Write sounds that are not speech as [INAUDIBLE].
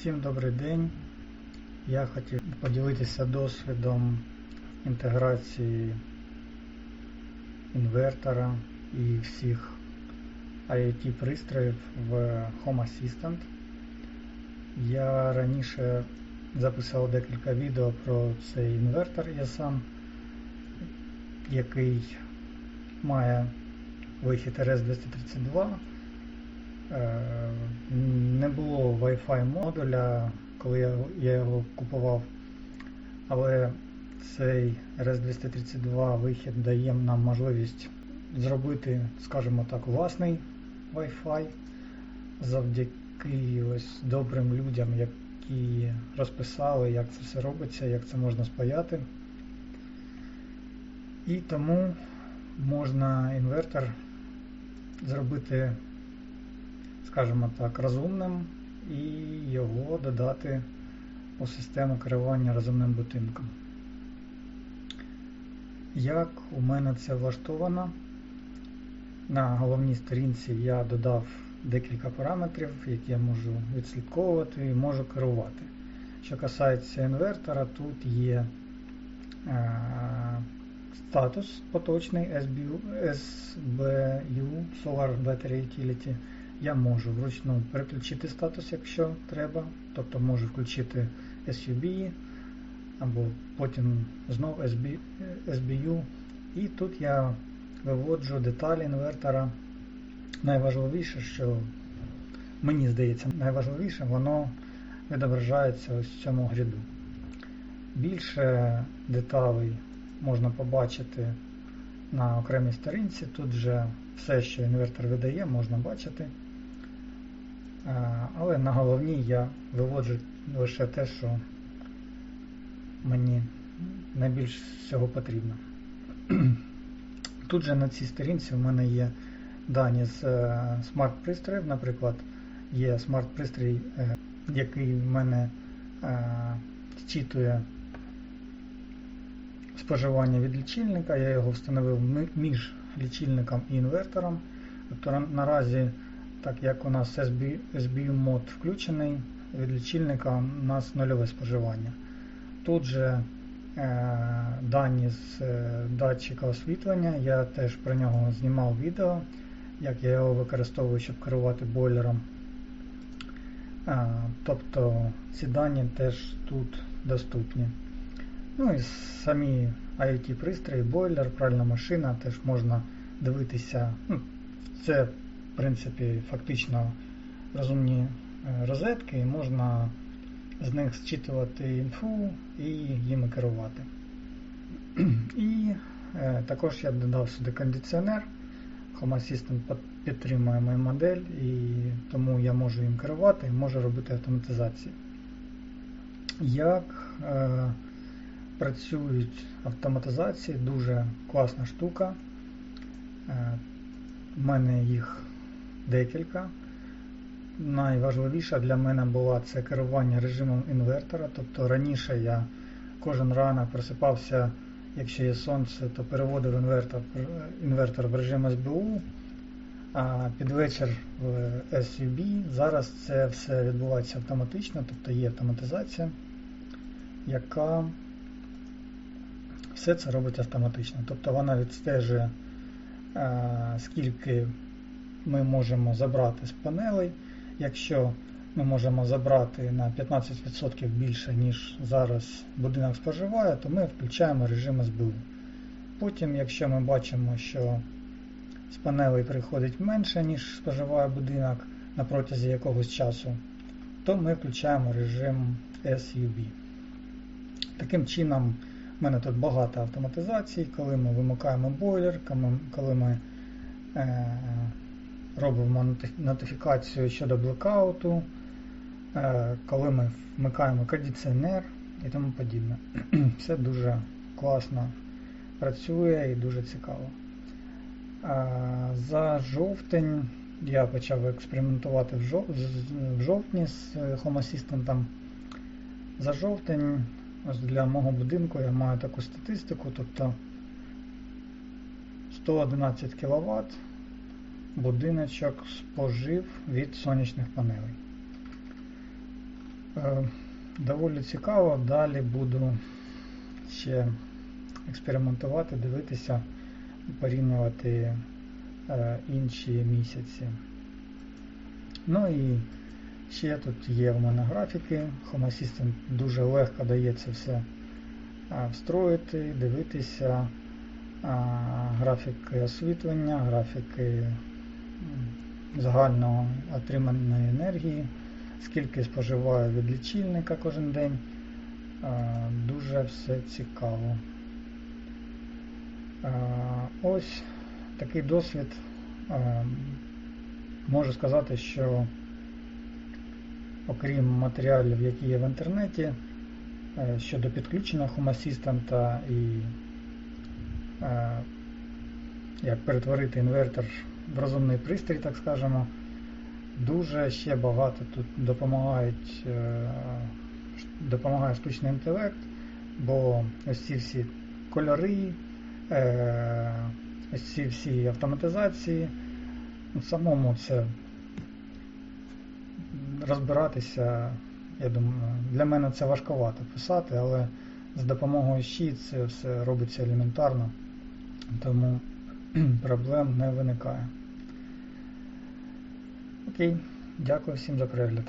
Всім добрий день. Я хотів поділитися досвідом інтеграції інвертора і всіх IoT пристроїв в Home Assistant. Я раніше записав декілька відео про цей інвертор я сам, який має вихід RS-232. Е, Не було Wi-Fi модуля, коли я, його купував, але цей RS-232 вихід дає нам можливість зробити, скажімо так, власний Wi-Fi завдяки ось добрим людям, які розписали, як це все робиться, як це можна спаяти. І тому можна інвертор зробити скажімо так, розумним і його додати у систему керування розумним будинком. Як у мене це влаштовано? На головній сторінці я додав декілька параметрів, які я можу відслідковувати і можу керувати. Що касається інвертора, тут є е, статус поточний SBU, SBU Solar Battery Utility. Я можу вручну переключити статус, якщо треба, тобто можу включити SUB або потім знову SB, SBU. І тут я виводжу деталі інвертора. Найважливіше, що мені здається, найважливіше, воно відображається ось в цьому гряду. Більше деталей можна побачити на окремій сторінці. Тут вже все, що інвертор видає, можна бачити. Але на головній я виводжу лише те, що мені найбільш всього потрібно. Тут же на цій сторінці в мене є дані з смарт-пристроїв. Наприклад, є смарт-пристрій, який в мене зчитує споживання від лічильника. Я його встановив між лічильником і інвертором. Тобто наразі так як у нас SB, SBU мод включений, від лічильника у нас нульове споживання. Тут же е, дані з е, датчика освітлення, я теж про нього знімав відео, як я його використовую, щоб керувати бойлером. Е, тобто ці дані теж тут доступні. Ну і самі IoT пристрої, бойлер, пральна машина теж можна дивитися. Ну, це принципі, фактично розумні е, розетки, і можна з них зчитувати інфу і їми керувати. І е, також я додав сюди кондиціонер. Home Assistant підтримує мою модель, і тому я можу їм керувати можу робити автоматизацію. Як е, працюють автоматизації, дуже класна штука. Е, У мене їх декілька. Найважливіша для мене була це керування режимом інвертора. Тобто раніше я кожен ранок просипався, якщо є сонце, то переводив інвертор інвертор в режим СБУ, а під вечір в SUB. Зараз це все відбувається автоматично, тобто є автоматизація, яка все це робить автоматично. Тобто вона відстежує, скільки ми можемо забрати з панелей. Якщо ми можемо забрати на 15% більше, ніж зараз будинок споживає, то ми включаємо режим СБУ. Потім, якщо ми бачимо, що з панелей приходить менше, ніж споживає будинок на протязі якогось часу, то ми включаємо режим SUB. Таким чином, в мене тут багато автоматизацій, коли ми вимикаємо бойлер, коли ми е, робимо нотифікацію щодо блекауту, е, коли ми вмикаємо кондиціонер і тому подібне. [CLEARS THROAT] Все дуже класно працює і дуже цікаво. За жовтень я почав експериментувати в жовтні з Home Assistant. За жовтень ось для мого будинку я маю таку статистику, тобто 111 кВт будиночок спожив від сонячних панелей. Е, Доволі цікаво. Далі буду ще експериментувати, дивитися, порівнювати е, інші місяці. Ну і ще тут є в мене графіки. Home Assistant дуже легко дає це все встроїти, дивитися графіки освітлення, графіки м, загального отриманої енергії, скільки споживаю від лічильника кожен день. Дуже все цікаво. Ось такий досвід. Можу сказати, що окрім матеріалів, які є в інтернеті, е, щодо підключення Home Assistant і е, як перетворити інвертор розумний пристрій, так скажемо, дуже ще багато тут допомагають, е, допомагає штучний інтелект, бо ось ці всі кольори, е, ось ці всі автоматизації. Ну, Самому це розбиратися, я думаю, для мене це важковато писати, але з допомогою щі це все робиться елементарно, тому [CLEARS THROAT] проблем не виникає. Окей, дякую всім за перегляд.